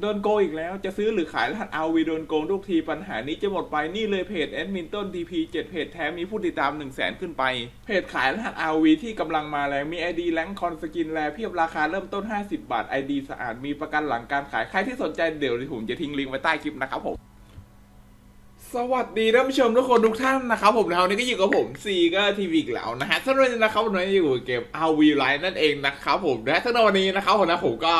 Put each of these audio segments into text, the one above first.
โดนโกงอีกแล้วจะซื้อหรือขายรหัส RV โดนโกงทุกทีปัญหานี้จะหมดไปนี่เลยเพจแอดมินต้น TP 7เพจแท้มีผู้ติดตาม1 0 0 0 0แสนขึ้นไป เพจขายรหัส RV ที่กำลังมาแรงมี ID แรงคอนสกินแลเพียบราคาเริ่มต้น 50 บาท ID สะอาดมีประกันหลังการขาย ใครที่สนใจเดี๋ยวผมจะทิ้งลิงก์ไว้ใต้คลิปนะครับผมสวัสดีท่านผู้ชมทุกคนทุกท่านนะครับผมนะวันนี้ก็อยู่กับผมซีก็ทีวีอีกแล้วนะฮะสำหรับวันนี้นะครับวันนี้อยู่กับเกม RV Live นั่นเองนะครับผมนะสำหรับวันนี้นะครับผมนะผมก็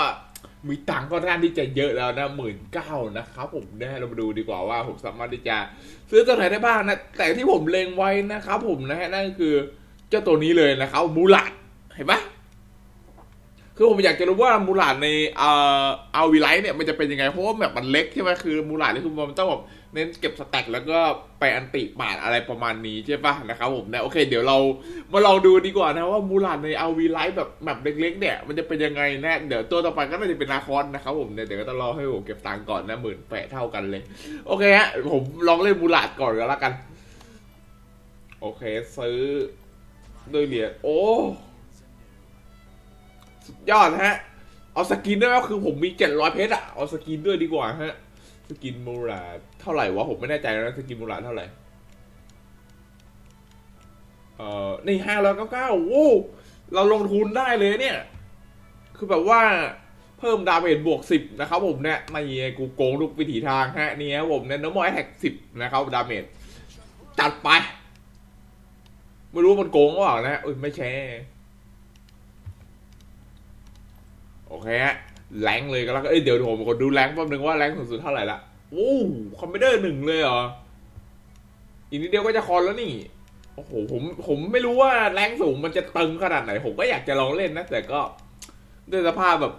มีตังค์ค่อนข้าที่จะเยอะแล้วนะหมื่นเก้านะครับผมนะเรามาดูดีกว่าว่าผมสามารถที่จะซื้อตัวไหนได้บ้างนะ แต่ที่ผมเล็งไว้นะครับผมนะฮะนั่นก็คือเจ้าตัวนี้เลยนะครับมูลัดเห็นปะ คือผมอยากจะรู้ว่ามูลาดในเอ่อเอาวีไลท์เนี่ยมันจะเป็นยังไงเพราะว่าแบบมันเล็กใช่ไหมคือมูลาดนี่คือมันต้องแบบเน้นเก็บสแต็กแล้วก็ไปอันติปาดอะไรประมาณนี้ใช่ปะนะครับผมนะโอเค เดี๋ยวเรามาลองดูดีกว่านะว่ามูลาดในเอาวีไลท์แบบแบบเล็กๆเนี่ยมันจะเป็นยังไงนะเดี๋ยวตัวต่อไปก็น่าจะเป็นนาคอนนะครับผมเนี่ยเดี๋ยวก็ต้องรอให้ผมเก็บตังค์ก่อนนะหมื่นแปดเท่ากันเลย โอเคฮะผมลองเล่นมูลาดก่อนก็แล้วกัน โอเค ซื้อด้วยเหรียญโอ้ สุดยอดฮะ เอาสกินด้วยก็คือผมมีเจ็ดร้อยเพชรอะเอาสกินด้วยดีกว่าฮะ สกินมูราเท่าไหร่วะ ผมไม่แน่ใจนะสกินมูราเท่าไหร่ เอ่อ นี่ห้าร้อยเก้าเก้าโว้เราลงทุนได้เลยเนี่ย คือแบบว่าเพิ่มดาเมจบวกสิบนะครับผมเนี่ยไม่กูโกงทุกวิถีทางฮะนี่ครับผมเนี่ยน้ำมอยแท็กสิบนะครับดาเมจจัดไป ไม่รู้มันโกงหรือเปล่านะเอ้ยไม่แช่ร์ โอ เคฮะแรงเลยก็แล้วกันเอ้ยเดี๋ยวผมกดดูแรงแป๊บนึงว่าแรงสูงสุดเท่าไหร่ละโอ้คอมพิวเตอร์หนึ่งเลยเหรออีกนิดเดียวก็จะคอนแล้วนี่โอ้โหผมผมไม่รู้ว่าแรงสูงมันจะตึงขนาดไหน ผมก็อยากจะลองเล่นนะ แต่ก็ด้วยสภาพแบบ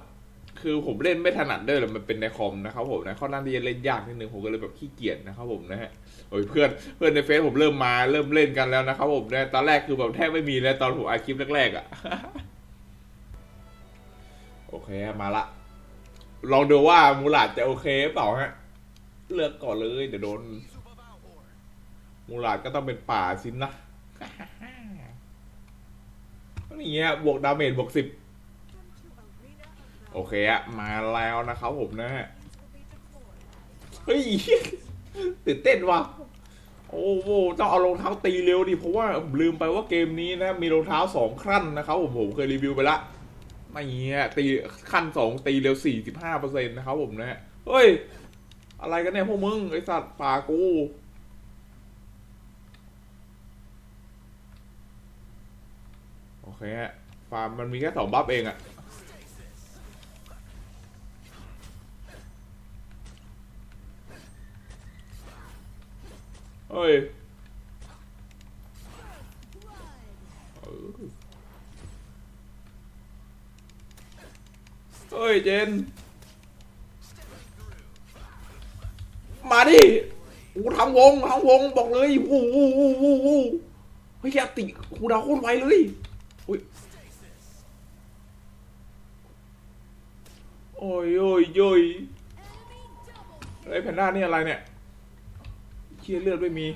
คือผมเล่นไม่ถนัดด้วยเลยมันเป็นในคอมนะครับผมนะค่อนข้างที่จะเล่นยากนิดนึงผมก็เลยแบบขี้เกียจนะครับผมนะฮะโอ้ยเพื่อนเพื่อนในเฟซผมเริ่มมาเริ่มเล่นกันแล้วนะครับผมนะตอนแรกคือแบบแทบไม่มีเลยตอนผมอัดคลิปแรกๆอะ โอเคมาละ ลองดูว่ามูลาดจะโอเคเปล่าฮะ เลือกก่อนเลย เดี๋ยวโดน มูลาดก็ต้องเป็นป่าสินนะนี่เงี้ยบวกดาเมจบวกสิบโอเคอะมาแล้วนะครับผมนะฮะเฮ้ยตื่นเต้นว่ะโอ้โหต้องเอารองเท้าตีเร็วดิเพราะว่าผมลืมไปว่าเกมนี้นะ มีรองเท้าสองขั้นนะครับผมผมเคยรีวิวไปละ ไม่เงี้ยตีขั้นสองตีเร็วสี่สิบห้าเปอร์เซ็นต์นะครับผมนะฮะเฮ้ย อะไรกันเนี่ยพวกมึง ไอสัตว์ป่ากูโอเคฮะฟาร์มมันมีแค่สองบัฟเองอะเฮ้ยเออ เฮ้ยเจน มาดิกูทำวงทำวงบอกเลยวู้วู้วู้วู้เฮ้ยแกติกูดาวโคตรไวเลยอุ้ยโอ้ยโอ้ยโอ้ยไอ้แพนด้านี่อะไรเนี่ยเชี่ยเลือดไม่มี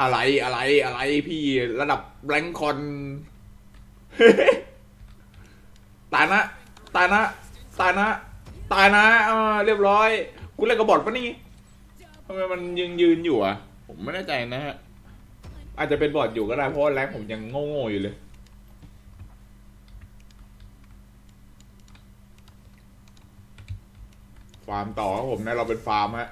อะไรอะไรอะไรพี่ระดับแบงคอน ตายนะ ตายนะ ตายนะ ตายนะอ่าเรียบร้อย กูเล่นกระบอดปะนี่ทำไมมันยืนยืนอยู่อะ ผมไม่แน่ใจนะฮะ อาจจะเป็นบอดอยู่ก็ได้เพราะว่าแรงผมยังโง่ๆอยู่เลย ฟาร์มต่อครับผมนะเราเป็นฟาร์มฮะ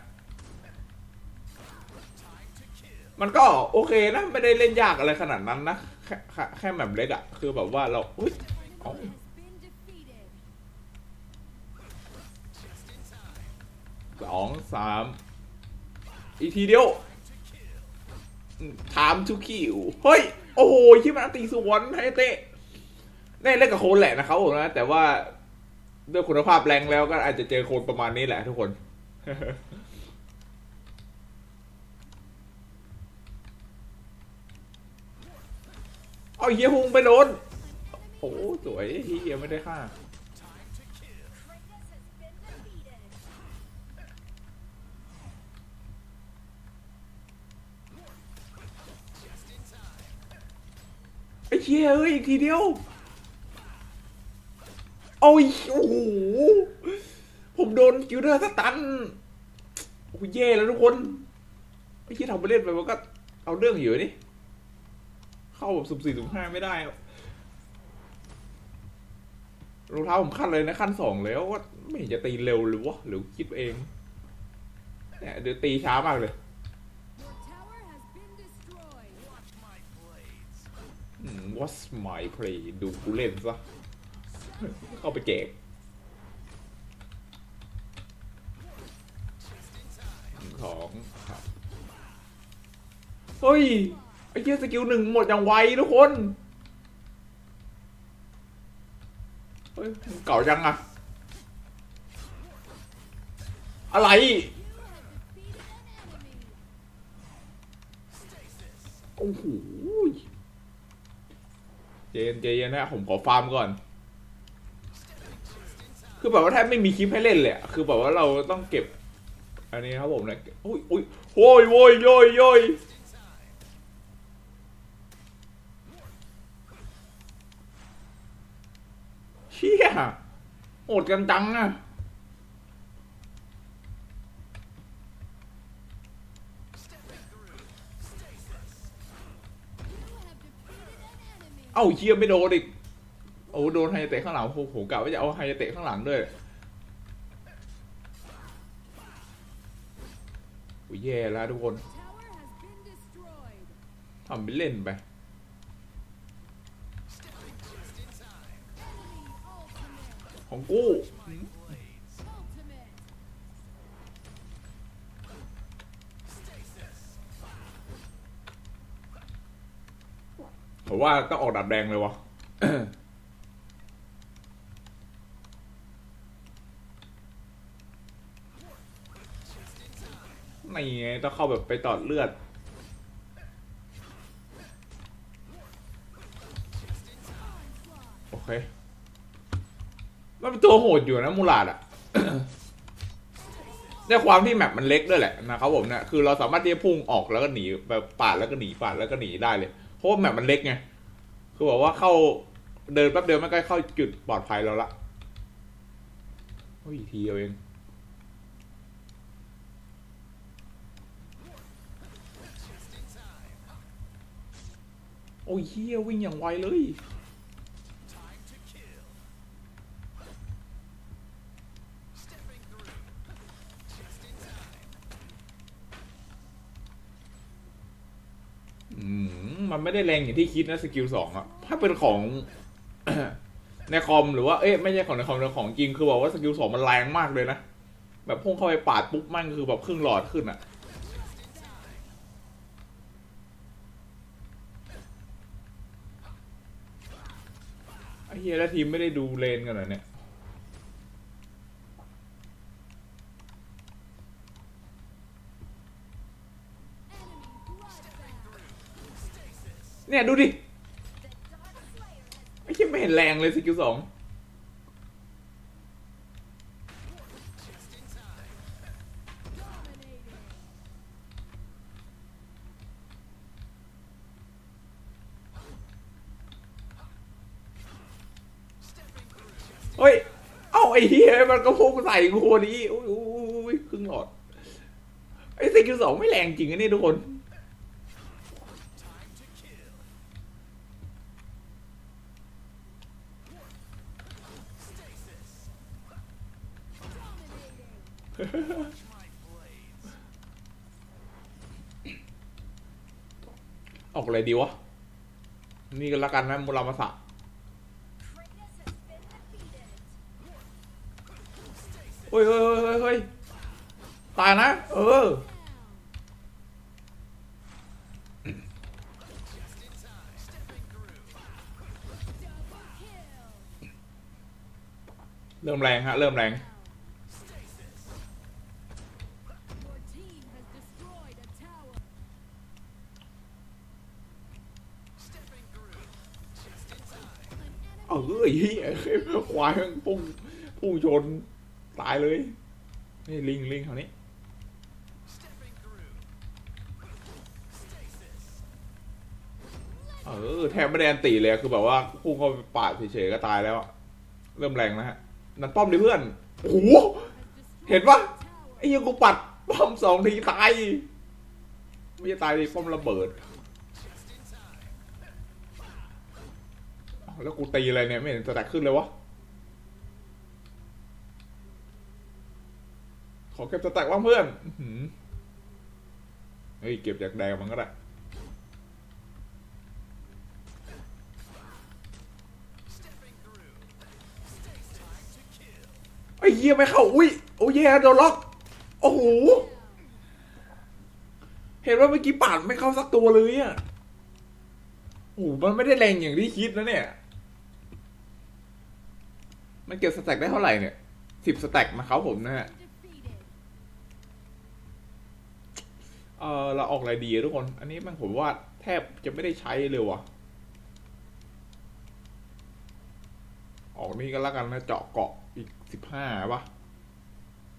มันก็โอเคนะ ไม่ได้เล่นยากอะไรขนาดนั้นนะ ค่แค่แค่แบบเล็กอะคือแบบว่าเราอุ้ยเอ้าสองสามอีกทีเดียวถามทุกคิวเฮ้ย โอ้โหชิมันอันตีสวนให้เตะแน่เล่นกับโคนแหละนะครับผมนะ แต่ว่าด้วยคุณภาพแรงแล้วก็อาจจะเจอโคนประมาณนี้แหละทุกคน เฮียฮุงไปโดนโอ้สวยเฮียไม่ได้ค่าไอ้เชี่ยเอ้ยอีกทีเดียวโอ้ยโอ้โห ผมโดนกิลเดอร์สตันโอ้ยแย่แล้วทุกคน ไอ้ที่ทำไปเล่นไปมันก็เอาเรื่องอยู่นี่ เข้าแบบสุ่มสี่สุ่มห้าไม่ได้รองเท้าผมขั้นเลยนะขั้นสองแล้วว่าไม่เห็นจะตีเร็วหรือวะหรือคิดเองเนี่ยเดี๋ยวตีช้ามากเลย What my blades. อืม What's my play ดูกูเล่นซะเข้าไปแจกของครับเฮ้ย ไอ้เหี้ยสกิลหนึ่งหมดอย่างไวทุกคนเฮ้ยเก่าจังอะอะไรโอ้โหเจนเจนนะผมขอฟาร์มก่อน คือแบบว่าแทบไม่มีคลิปให้เล่นเลยคือแบบว่าเราต้องเก็บ อันนี้ครับผมนะอุ้ยอุ้ยโว้ยโว้ยโยยโยย Just in time. เชี่ย โหดกันจังอะ Stepping through. Stasis. You have defeated an enemy. เอ้าเชี่ยไม่โดนอีกโอ้โดนไฮเตะข้างหลังโอ้โหผมกะว่าจะเอาไฮเตะข้างหลังด้วยโอ้ยแย่แล้วทุกคน Tower has been destroyed. ทำไปเล่นไป ของกูผมว่าต้องออกดับแดงเลยวะไม่ไงต้องเข้าแบบไปตอดเลือด โอเค มันเป็นตัวโหดอยู่นะมูลาดอะในความที่แมปมันเล็กด้วยแหละนะครับผมเนี่ยคือเราสามารถที่จะพุ่งออกแล้วก็หนีแบบปาดแล้วก็หนีปาดแล้วก็หนีได้เลย เพราะว่าแมปมันเล็กไงคือบอกว่าเข้าเดินแป๊บเดียวมันก็เข้าจุดปลอดภัยแล้วละโอ้ยทีเดียวเองโอ้ยเฮียวิ่งอย่างไวเลย มันไม่ได้แรงอย่างที่คิดนะสกิลสองอะถ้าเป็นของในคอมหรือว่าเอ๊ะไม่ใช่ของในคอมแต่ของจริงคือบอกว่าสกิลสองมันแรงมากเลยนะ แบบพุ่งเข้าไปปาดปุ๊บมันคือแบบครึ่งหลอดขึ้นอะไอ้เฮียแล้วทีมไม่ได้ดูเลนกันเหรอเนี่ย เนี่ยดูดิไอ้เฮียไม่เห็นแรงเลยสกิลสองเฮ้ย เอ้าไอ้เฮียมันก็พุ่งใส่กูนี้อุ้ยอุ้ยอุ้ยครึ่งหลอด ไอ้สกิลสองไม่แรงจริงอันนี้ทุกคน ออกอะไรดีวะ นี่ก็แล้วกันนะมุรามาสะเฮ้ยเฮ้ยเฮ้ยเฮ้ยตายนะ เออ เริ่มแรงฮะ เริ่มแรง เออเฮียควายมันพุ่งพุ่งชนตายเลย นี่ลิงลิงแถวนี้เออแทบไม่ได้อันตีเลยคือแบบว่าพุ่งเข้าไปปาดเฉยๆก็ตายแล้วเริ่มแรงนะฮะนั่นป้อมดิเพื่อนโอ้โหเห็นปะไอ้เหี้ยังกูปัดป้อมสองทีตายไม่ใช่ตายดิป้อมระเบิด แล้วกูตีอะไรเนี่ยไม่เห็นสแต็กขึ้นเลยวะ ขอเก็บสแต็กว่างเพื่อนเฮ้ยเก็บจากแดงมันก็ได้ไอ้เหี้ยไม่เข้า อุ้ย โอ้ยโดนล็อก โอ้โห เห็นว่าเมื่อกี้ปาดไม่เข้าสักตัวเลยอะโอ้โหมันไม่ได้แรงอย่างที่คิดนะเนี่ย มันเก็บสแต็กได้เท่าไหร่เนี่ยสิบสแต็กนะครับผมนะฮะเออเราออกอะไรดีทุกคน อันนี้มันผมว่าแทบจะไม่ได้ใช้เลยว่ะ ออกนี่ก็แล้วกันนะ เจาะเกาะอีกสิบห้าป่ะ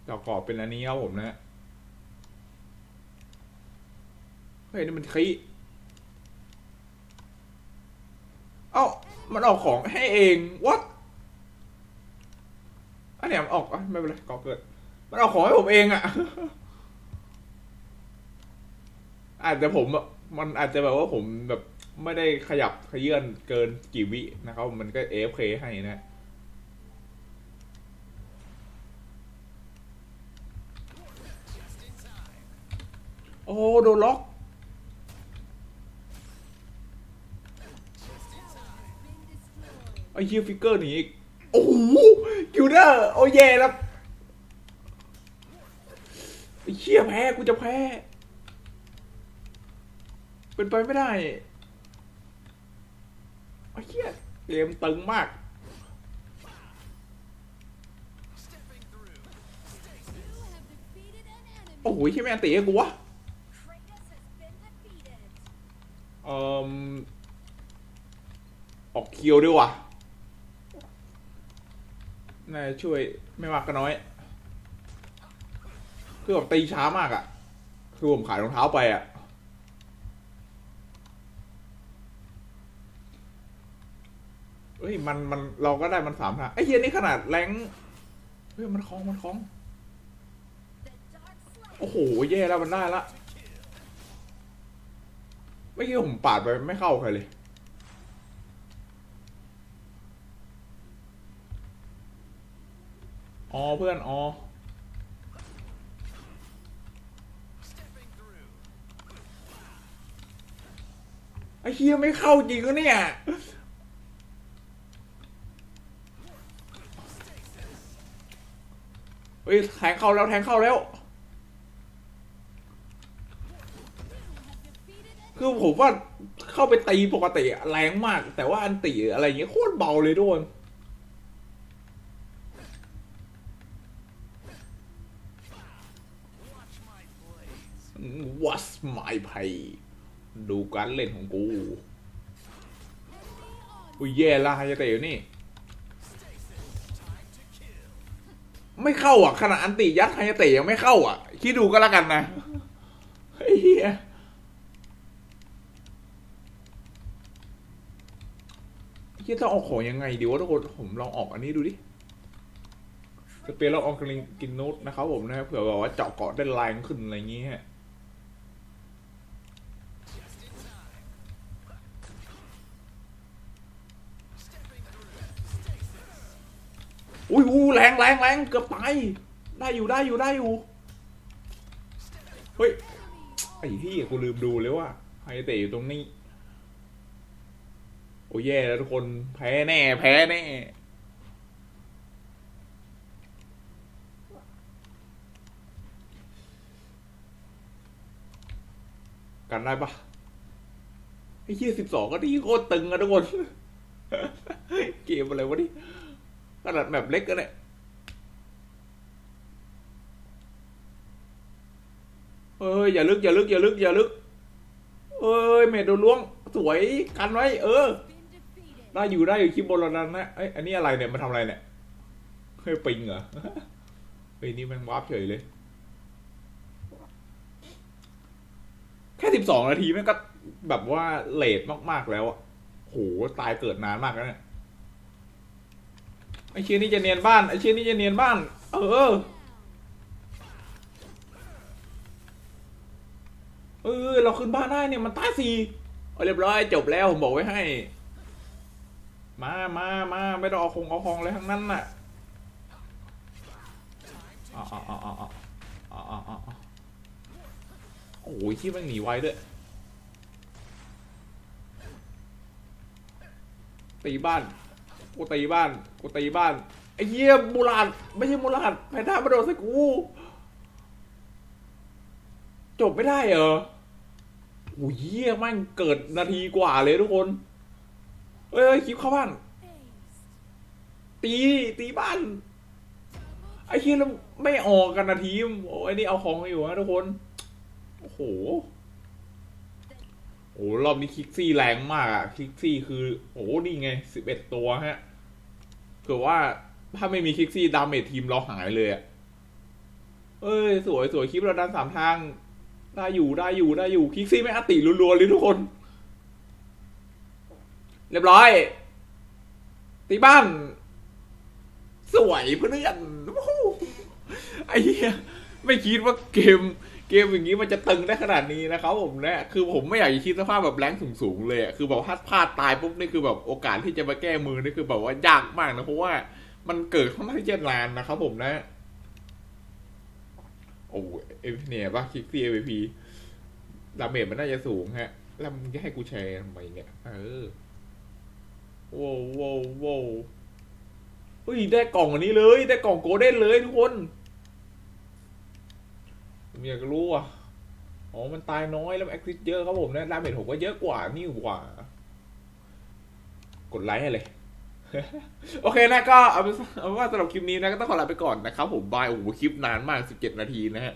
เจาะเกาะเป็นอันนี้ครับผมนะฮะเฮ้ยนี่มันคีเอ้า มันออกของให้เอง what อันเนี้ยมันออกอะไม่เป็นไรก่อเกิด มันออกของให้ผมเองอะอาจจะผมมันอาจจะแบบว่าผมแบบไม่ได้ขยับขยื่นเกินกี่วินะครับ มันก็ AFK ให้นะโอ้โดนล็อกไอ้เฮียฟิกเกอร์หนีอีก โอ้โหคิวเดอร์ โอ้แย่แล้วไอ้เชี่ยแพ้กูจะแพ้ เป็นไปไม่ได้ไอ้เชี่ยเกมตึงมาก โอ้โหใช่ไหมอันตีให้กูวะเอ่อออกเคียวด้วยว่ะ น่าช่วยไม่มากก็น้อย คือแบบตีช้ามากอะ่ะ คือผมขายรองเท้าไปอะ่ะ เฮ้ยมันมันเราก็ได้มันสามทางไอ้เฮียนี่ขนาดแรงเฮ้ยมันคล้องมันคล้อง โอ้โหแย่แล้วมันได้ละเมื่อกี้ผมปาดไปไม่เข้าใครเลย อ๋อเพื่อนอ๋อไอ้เฮียไม่เข้าจริงก็เนี่ยเฮ้ยแทงเข้าแล้วแทงเข้าแล้ว คือผมว่าเข้าไปตีปกติแรงมาก แต่ว่าอันตีอะไรเงี้ยโคตรเบาเลยทุกคน blades. What's my pay ดูการเล่นของกู อุ้ยแย่ละฮายาเตะอยู่นี่ ไม่เข้าอะ ขนาดอันติยัดไฮายาเตะยังไม่เข้าอะ คิดดูก็แล้วกันนะเฮ้ยเหี้ยคิดต้องออกของยังไงดีวะทุกคนผมลองออกอันนี้ดูดิสเปรย์เราออกกินกินนูตนะครับผมนะครับเผื่อแบบว่าเจาะเกาะได้แรงขึ้นอะไรอย่างงี้ฮ อุ้ยอู้แรงแรงแรงเกือบตายได้อยู่ได้อยู่ได้อยู่เฮ้ยไอ้ที่กูลืมดูเลยว่าไฮเตะอยู่ตรงนี้ โอ้ยแย่แล้วทุกคนแพ้แน่ แพ้แน่กันได้ปะไอ้เหี้ยสิบสองก็ดีโคตรตึงอะทุกคน เกมอะไรวะนี่ ขนาดแบบเล็กก็เนี่ยเอ้ยอย่าลึกอย่าลึกอย่าลึกอย่าลึก เอ้ยเมดโดนล้วงสวยกันไว้ เออ ได้อยู่ได้อยู่คลิปบนระดันนะเอ้ยอันนี้อะไรเนี่ยมาทำอะไรเนี่ยเฮ้ยปิงเหรอเฮ้ยนี่แม่งวาร์ปเฉยเลย แค่สิบสองนาทีแม่งก็แบบว่าเลทมากๆแล้วอะโหตายเกิดนานมากแล้วเนี่ย ไอเชียนี่จะเนียนบ้านไอเชียนี่จะเนียนบ้าน เออเออเราขึ้นบ้านได้เนี่ยมันตายสี่เรียบร้อยจบแล้วผมบอกไว้ให้ มามามาไม่ต้องเอาคงเอาคองอะไรทั้งนั้นน่ะอ๋ออ๋ออ๋อาเอ๋อาเอ๋โอ้ยที่ม่งหนีไวด้วยตีบ้าน กูตีบ้าน กูตีบ้าน ไอ้เหี้ยมูลาดไม่ใช่มูลาดแพนด้ามาโดนใส่กู จบไม่ได้เหรอโอ้ยเหี้ยแม่งเกิดนาทีกว่าเลยทุกคน เอ้ยคลิปเข้าบ้าน ตี ตีบ้าน ไอ้เหี้ยแล้วไม่ออกกันนาทีมโอ้ยนี่เอาของอยู่นะทุกคน โอ้โห โอ้รอบนี้คิกซี่แรงมากอะคิกซี่คือ โอ้นี่ไงสิบเอ็ดตัวฮะคือว่าถ้าไม่มีคิกซี่ดาเมจทีมเราหายเลยอะเอ้ย สวยสวยคลิปเราดันสามทาง ได้อยู่ได้อยู่ได้อยู่คิกซี่ไม่อติรัวๆเลยทุกคน เรียบร้อย ตีบ้าน สวยเพื่อนโอ้ไอ้เหี้ยไม่คิดว่าเกม เกมอย่างนี้มันจะตึงได้ขนาดนี้นะครับผมนะคือผมไม่อยากจะคิดสภาพแบบแรงสูงๆเลยอะคือแบบถ้าพลาดตายปุ๊บนี่คือแบบโอกาสที่จะมาแก้มือนี่คือแบบว่ายากมากนะเพราะว่ามันเกิดค่อนข้าที่จะนานนะครับผมนะ โอ้เอฟเนี่ยป่ะคิกซีเอฟพีดาเมจมันน่าจะสูงฮะ แล้วมึงจะให้กูแชร์ทำไมเนี่ย เออโว้วโว้วโว้วเฮ้ยได้กล่องอันนี้เลย ได้กล่องโกลเด้นเลยทุกคน ผมอยากรู้อะอ๋อ มันตายน้อยแล้วแอคซิสเยอะครับผมนะดาเมจผมก็เยอะกว่า นี่กว่า กดไลค์ให้เลย โอเคนะก็เอาเป็นเอาเป็นว่าสำหรับคลิปนี้นะก็ต้องขอลาไปก่อนนะครับผมบาย โอ้โหคลิปนานมาก 17 นาทีนะฮะ